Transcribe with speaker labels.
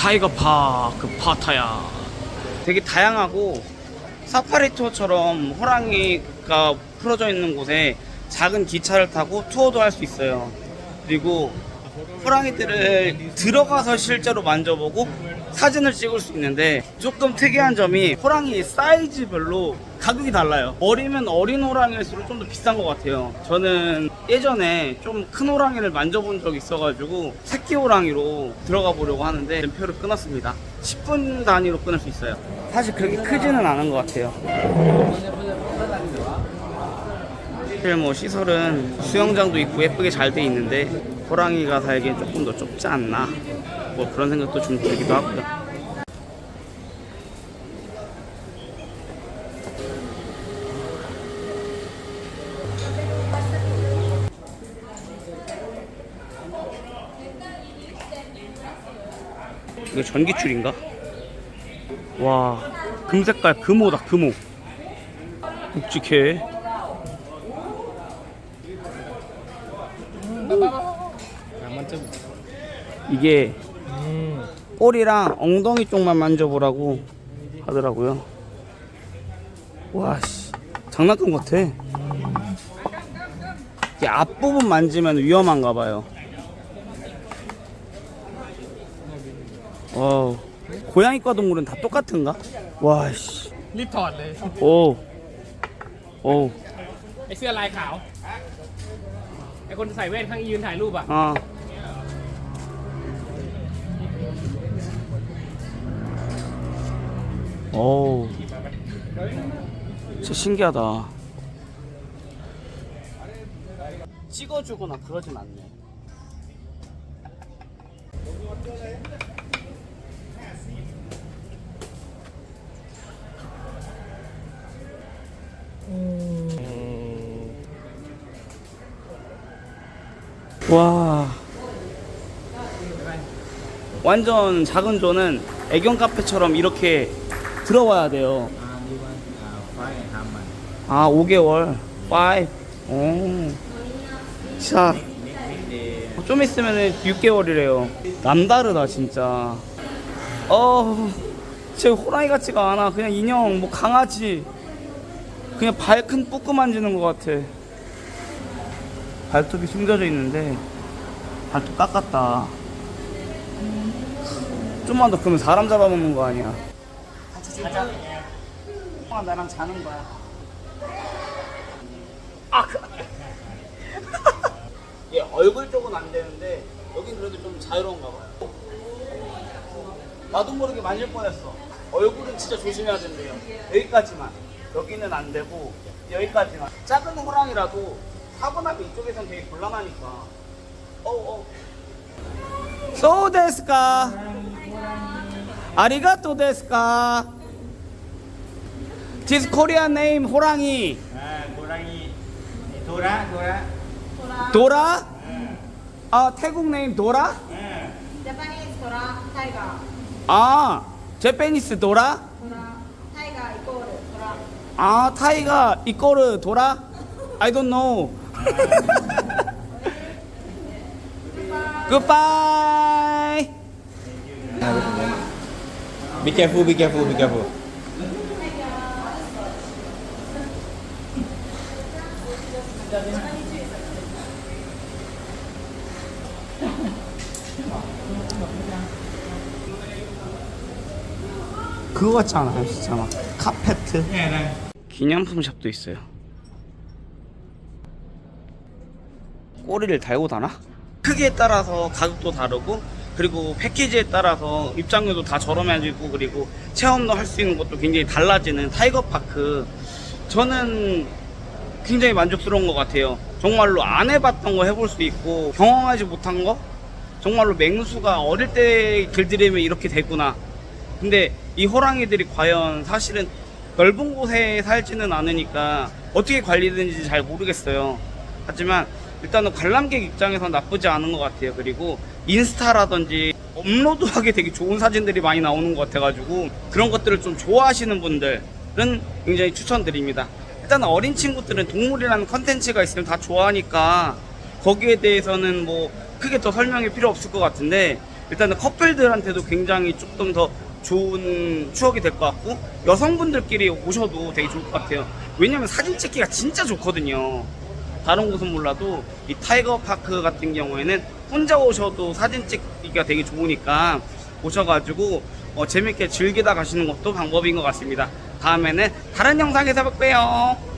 Speaker 1: 타이거 파크 파타야. 되게 다양하고 사파리 투어처럼 호랑이가 풀어져 있는 곳에 작은 기차를 타고 투어도 할 수 있어요. 그리고 호랑이들을 들어가서 실제로 만져보고 사진을 찍을 수 있는데 조금 특이한 점이 호랑이 사이즈별로 가격이 달라요. 어리면 어린 호랑이일수록 좀 더 비싼 것 같아요. 저는 예전에 좀 큰 호랑이를 만져본 적이 있어가지고 새끼 호랑이로 들어가 보려고 하는데 표를 끊었습니다. 10분 단위로 끊을 수 있어요. 사실 그렇게 크지는 않은 것 같아요. 사실 뭐 시설은 수영장도 있고 예쁘게 잘 돼 있는데 호랑이가 살기엔 조금 더 좁지 않나 뭐 그런 생각도 좀 들기도 하고요. 이거 전기줄인가? 와 금색깔 금호다 금호 묵직해 이게 꼬리랑 엉덩이 쪽만 만져보라고 하더라고요. 와, 씨. 장난감 같아. 이게 앞부분 만지면 위험한가 봐요. 와, 고양이과 동물은 다 똑같은가? 와, 씨.
Speaker 2: รีบถอดเลย
Speaker 1: 오. 오.
Speaker 2: ไอเสื้อลายขาว ไอคนใส่แว่นข้างยืนถ่ายรูปอ่ะ
Speaker 1: 아. 오. 진짜 신기하다. 찍어주거나 그러진 않네. 와. 완전 작은 존은 애견 카페처럼 이렇게 들어와야 돼요. 아, 5개월. 5. 오. 자. 좀 있으면 6개월이래요. 남다르다, 진짜. 어, 제 호랑이 같지가 않아. 그냥 인형, 뭐 강아지. 그냥 발 큰 뿌끄 만지는 것 같아. 발톱이 숨겨져 있는데 발톱 깎았다. 좀만 더 크면 사람 잡아먹는 거 아니야? 자자. 아, 나랑 자는 거야. 아, 그... 얘 얼굴 쪽은 안 되는데 여긴 그래도 좀 자유로운가 봐요. 나도 모르게 만질 뻔했어. 얼굴은 진짜 조심해야 된대요. 여기까지만. 여기는 안 되고 여기까지만. 작은 호랑이라도 사고 나면 이쪽에선 되게 곤란하니까. 어어. 소 데스까? 아리가또 데스까? This Korean name 호랑이.
Speaker 3: 고랑이 도라 도라
Speaker 1: 도라? 아 태국 네임 도라?
Speaker 4: Japanese Tora Tiger.
Speaker 1: 아 제페니스 도라?
Speaker 4: Tora Tiger equal Tora.
Speaker 1: 아 타이가 이꼬르 도라? I don't know. Goodbye.
Speaker 3: be careful be careful be careful
Speaker 1: 그거 같지 않아요, 진짜 막 카페트.
Speaker 3: nghe đây
Speaker 1: 기념품 샵도 있어요. 꼬리를 달고 다나? 크기에 따라서 가격도 다르고 그리고 패키지에 따라서 입장료도 다 저렴해지고 그리고 체험도 할 수 있는 것도 굉장히 달라지는 타이거 파크. 저는 굉장히 만족스러운 것 같아요. 정말로 안 해봤던 거 해볼 수 있고 경험하지 못한 거 정말로 맹수가 어릴 때 길들이면 이렇게 되구나. 근데 이 호랑이들이 과연 사실은 넓은 곳에 살지는 않으니까 어떻게 관리되는지 잘 모르겠어요. 하지만 일단은 관람객 입장에서 나쁘지 않은 것 같아요. 그리고 인스타라든지 업로드하기 되게 좋은 사진들이 많이 나오는 것 같아가지고 그런 것들을 좀 좋아하시는 분들은 굉장히 추천드립니다. 일단 어린 친구들은 동물이라는 컨텐츠가 있으면 다 좋아하니까 거기에 대해서는 뭐 크게 더 설명이 필요 없을 것 같은데 일단은 커플들한테도 굉장히 조금 더 좋은 추억이 될 것 같고 여성분들끼리 오셔도 되게 좋을 것 같아요. 왜냐면 사진 찍기가 진짜 좋거든요. 다른 곳은 몰라도 이 타이거 파크 같은 경우에는 혼자 오셔도 사진 찍기가 되게 좋으니까 오셔가지고 어, 재밌게 즐기다 가시는 것도 방법인 것 같습니다. 다음에는 다른 영상에서 뵐게요.